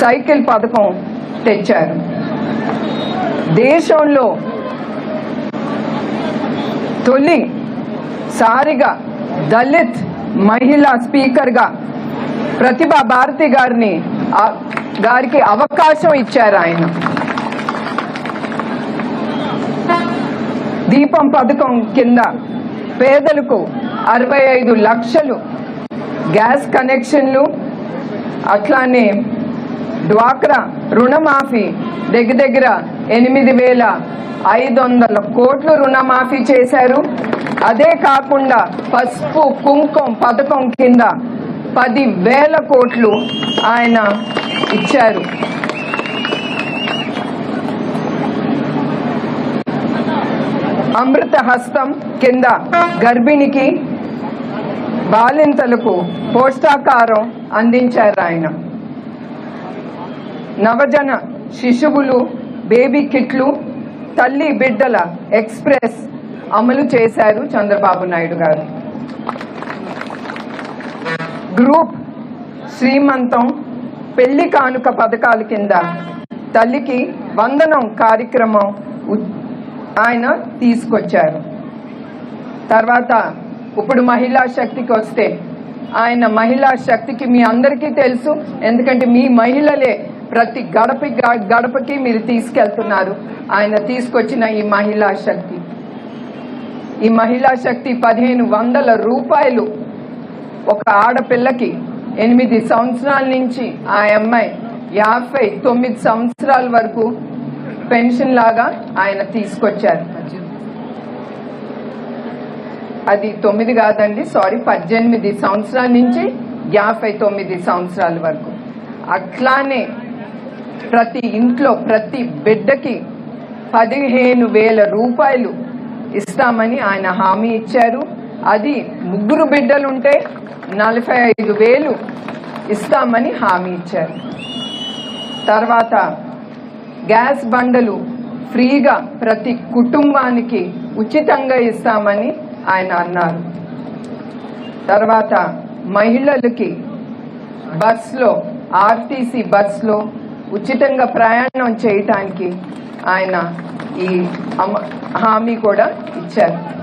Cycle పథకం తెచ్చారు. దేశంలో తొలి సారిగా దళిత్ మహిళా స్పీకర్గా ప్రతిభా భారతి గారిని గారికి అవకాశం ఇచ్చారు ఆయన. దీపం పథకం కింద పేదలకు అరవై ఐదు లక్షలు గ్యాస్ కనెక్షన్లు అట్లానే డ్వాక్రా రుణమాఫీ దగ్గర దగ్గర ఎనిమిది వేల ఐదు వందల కోట్లు రుణమాఫీ చేశారు. అదే కాకుండా పసుపు కుంకుమ పథకం కింద పది వేల కోట్లు ఆయన ఇచ్చారు. అమృత హస్తం కింద గర్భిణికి బాలింతలకు పోషాకారం అందించారు ఆయన. నవజన శిశువులు బేబీ కిట్లు తల్లి బిడ్డల ఎక్స్ప్రెస్ అమలు చేశారు చంద్రబాబు నాయుడు గారు. గ్రూప్ శ్రీమంతం పెళ్ళి కానుక పథకాల కింద తల్లికి వందనం కార్యక్రమం ఆయన తీసుకొచ్చారు. తర్వాత ఇప్పుడు మహిళా శక్తికి వస్తే ఆయన మహిళా శక్తికి మీ అందరికీ తెలుసు ఎందుకంటే మీ మహిళలే ప్రతి గడప గడపకి మీరు తీసుకెళ్తున్నారు. ఆయన తీసుకొచ్చిన ఈ మహిళా శక్తి. ఈ మహిళా శక్తి పదిహేను వందల రూపాయలు ఒక ఆడపిల్లకి. ఎనిమిది సంవత్సరాల నుంచి ఆ అమ్మాయి యాభై తొమ్మిది సంవత్సరాల వరకు పెన్షన్ లాగా ఆయన తీసుకొచ్చారు. అది తొమ్మిది కాదండి సారీ పద్దెనిమిది సంవత్సరాల నుంచి యాభై తొమ్మిది సంవత్సరాల వరకు. అట్లానే ప్రతి ఇంట్లో ప్రతి బిడ్డకి పదిహేను వేల రూపాయలు ఇస్తామని ఆయన హామీ ఇచ్చారు. అది ముగ్గురు బిడ్డలుంటే నలభై ఐదు వేలు ఇస్తామని హామీ ఇచ్చారు. తర్వాత గ్యాస్ బండలు ఫ్రీగా ప్రతి కుటుంబానికి ఉచితంగా ఇస్తామని ఆయన అన్నారు. తర్వాత మహిళలకి బస్లో ఆర్టీసీ బస్లో ఉచితంగా ప్రయాణం చేయటానికి ఆయన ఈ అమ- హామీ కూడా ఇచ్చారు.